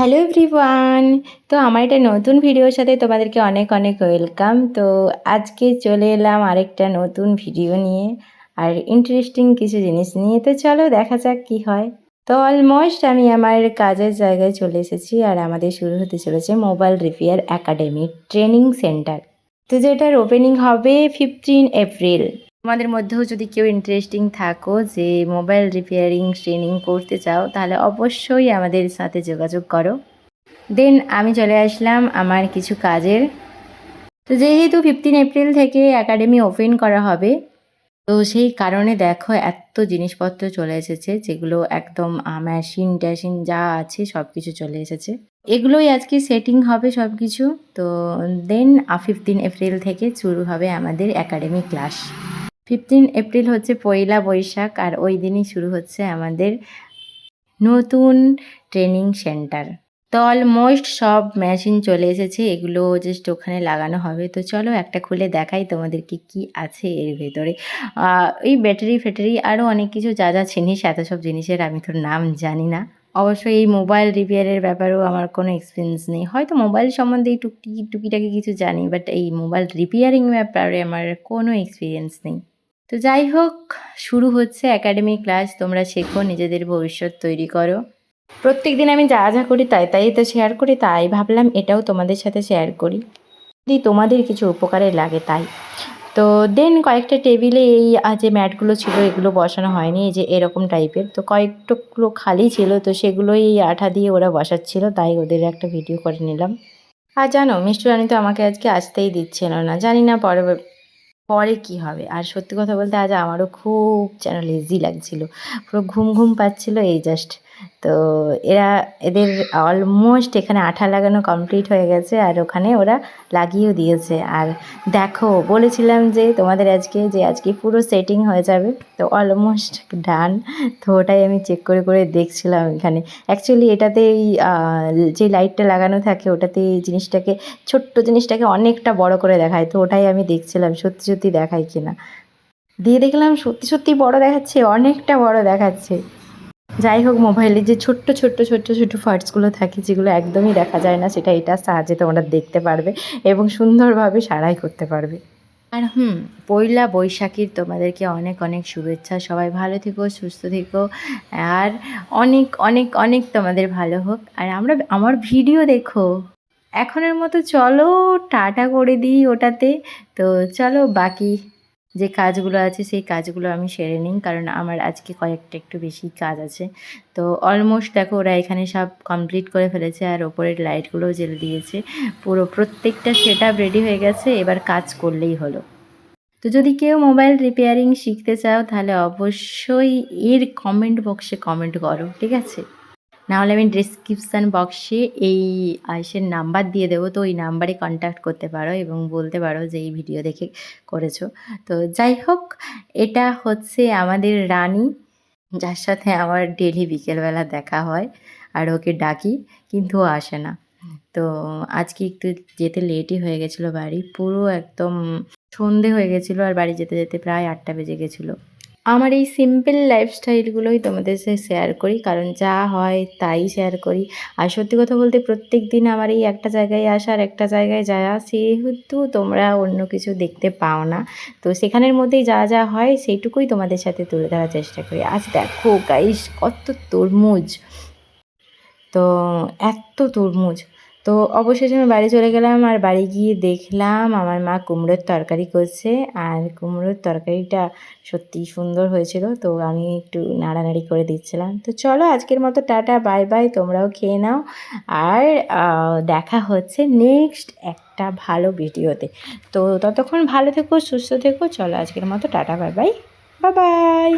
Hello everyone. তো আমার একটা নতুন ভিডিওর সাথে তোমাদেরকে অনেক অনেক ওয়েলকাম। তো আজকে চলে এলাম আরেকটা নতুন ভিডিও নিয়ে আর ইন্টারেস্টিং কিছু জিনিস নিয়ে। তো চলো দেখা যাক কি হয়। তো অলমোস্ট আমি আমার কাজের জায়গায় চলে এসেছি আর আমাদের শুরু হতে চলেছে mobile repair academy training centre তো যেটার ওপেনিং হবে ফিফটিন এপ্রিল তোমাদের মধ্যেও যদি কেউ ইন্টারেস্টিং থাকো যে মোবাইল রিপেয়ারিং ট্রেনিং করতে চাও, তাহলে অবশ্যই আমাদের সাথে যোগাযোগ করো। দেন আমি চলে আসলাম আমার কিছু কাজের। তো যেহেতু ফিফটিন এপ্রিল থেকে একাডেমি ওপেন করা হবে, তো সেই কারণে দেখো এত জিনিসপত্র চলে এসেছে, যেগুলো একদম মেশিন ট্যাশিন যা আছে সব কিছু চলে এসেছে। এগুলোই আজকে সেটিং হবে সব কিছু তো দেন ফিফটিন এপ্রিল থেকে শুরু হবে আমাদের একাডেমি ক্লাস ফিফটিন এপ্রিল হচ্ছে পয়লা বৈশাখ আর ওই দিনই শুরু হচ্ছে আমাদের নতুন ট্রেনিং সেন্টার। তো অলমোস্ট সব মেশিন চলে এসেছে, এগুলো জাস্ট ওখানে লাগানো হবে। তো চলো একটা খুলে দেখাই তোমাদেরকে কি আছে এর ভেতরে। এই ব্যাটারি ফ্যাটারি আরও অনেক কিছু যা যা জিনিস, এত সব জিনিসের আমি তোর নাম জানি না। অবশ্যই এই মোবাইল রিপেয়ারের ব্যাপারেও আমার কোনো এক্সপিরিয়েন্স নেই। হয়তো মোবাইল সম্বন্ধে এই টুকি টুকিটাকি কিছু জানি বাট এই মোবাইল রিপেয়ারিং ব্যাপারে আমার কোনো এক্সপিরিয়েন্স নেই। তো যাই হোক, শুরু হচ্ছে একাডেমি ক্লাস তোমরা শেখো, নিজেদের ভবিষ্যৎ তৈরি করো। প্রত্যেক দিন আমি যা যা করি তাই তাই তো শেয়ার করি, তাই ভাবলাম এটাও তোমাদের সাথে শেয়ার করি। যদি তোমাদের কিছু উপকারে লাগে তাই। তো দেন কয়েকটা টেবিলে এই যে ম্যাটগুলো ছিল, এগুলো বসানো হয়নি, এই যে এরকম টাইপের তো কয়েকটাগুলো খালি ছিল, তো সেগুলোই এই আঠা দিয়ে ওরা বসাচ্ছিল, তাই ওদের একটা ভিডিও করে নিলাম। আর জানো, মিষ্টি রানী তো আমাকে আজকে আসতেই দিচ্ছিল না, জানি না পরে পরে কি হবে? আর সত্যি কথা বলতে আজ আমারও খুব যেন লেজি লাগছিল। পুরো ঘুম ঘুম পাচ্ছিল, এই জাস্ট তো এরা এদের অলমোস্ট এখানে আঠা লাগানো কমপ্লিট হয়ে গেছে আর ওখানে ওরা লাগিয়েও দিয়েছে। আর দেখো, বলেছিলাম যে তোমাদের আজকে, যে আজকে পুরো সেটিং হয়ে যাবে। তো অলমোস্ট ডান তো ওটাই আমি চেক করে করে দেখছিলাম এখানে। অ্যাকচুয়ালি এটাতে যে লাইটটা লাগানো থাকে, ওটাতে এই জিনিসটাকে, ছোট্ট জিনিসটাকে অনেকটা বড় করে দেখায়। তো ওটাই আমি দেখছিলাম, সত্যি সত্যি দেখায় কিনা। দিয়ে দেখলাম সত্যি সত্যি বড় দেখাচ্ছে, অনেকটা বড় দেখাচ্ছে। যাই হোক মোবাইলে যে ছোট্ট ছোট্ট ছোট্ট ছোট্ট ফার্টসগুলো থাকে, যেগুলো একদমই দেখা যায় না, সেটা এটার সাহায্যে তোমরা দেখতে পারবে এবং সুন্দরভাবে সারাই করতে পারবে। আর হুম, পয়লা বৈশাখীর তোমাদেরকে অনেক অনেক শুভেচ্ছা। সবাই ভালো থেকো, সুস্থ থেকো, আর অনেক অনেক অনেক তোমাদের ভালো হোক। আর আমরা, আমার ভিডিও দেখো। এখনের মতো চলো, টাটা করে দিই ওটাতে। তো চলো, বাকি যে কাজগুলো আছে সেই কাজগুলো আমি সেরে নিই, কারণ আমার আজকে কয়েকটা একটু বেশি কাজ আছে। তো অলমোস্ট দেখো ওরা এখানে সব কমপ্লিট করে ফেলেছে আর ওপরের লাইটগুলোও জেলে দিয়েছে। পুরো প্রত্যেকটা সেট রেডি হয়ে গেছে, এবার কাজ করলেই হলো। তো যদি কেউ মোবাইল রিপেয়ারিং শিখতে চাও, তাহলে অবশ্যই এর কমেন্ট বক্সে কমেন্ট করো, ঠিক আছে? নাহলে আমি ডিসক্রিপশান বক্সে এই আইসের নাম্বার দিয়ে দেবো। তো ওই নাম্বারে কন্ট্যাক্ট করতে পারো এবং বলতে পারো যে এই ভিডিও দেখে করেছ। তো যাই হোক, এটা হচ্ছে আমাদের রানী, যার সাথে আমার ডেলি বিকেলবেলা দেখা হয় আর ওকে ডাকি, কিন্তু ও আসে না। তো আজকে একটু যেতে লেটই হয়ে গেছিল বাড়ি, পুরো একদম সন্ধে হয়ে গেছিল আর বাড়ি যেতে যেতে প্রায় আটটা বেজে গেছিল। আমার এই সিম্পল লাইফস্টাইলগুলোই তোমাদের সাথে শেয়ার করি, কারণ যা হয় তাই শেয়ার করি। আর সত্যি কথা বলতে প্রত্যেক দিন আমার এই একটা জায়গায় আসা আর একটা জায়গায় যাওয়া সেহেতু তোমরা অন্য কিছু দেখতে পাও না। তো সেখানের মধ্যেই যা যা হয় সেইটুকুই তোমাদের সাথে তুলে ধরার চেষ্টা করি। আজ দেখো গাইস কত তরমুজ। তো এত তরমুজ। তো অবশেষে আমি বাড়ি চলে গেলাম আর বাড়ি গিয়ে দেখলাম আমার মা কুমড়োর তরকারি করছে আর কুমড়োর তরকারিটা সত্যিই সুন্দর হয়েছিল, তো আমি একটু নাড়ানাড়ি করে দিচ্ছিলাম। তো চলো আজকের মতো টাটা, বাই বাই, তোমরাও খেয়ে নাও আর দেখা হচ্ছে নেক্সট একটা ভালো ভিডিওতে। তো ততক্ষণ ভালো থেকো, সুস্থ থেকো, চলো আজকের মতো tata, bye bye bye bye.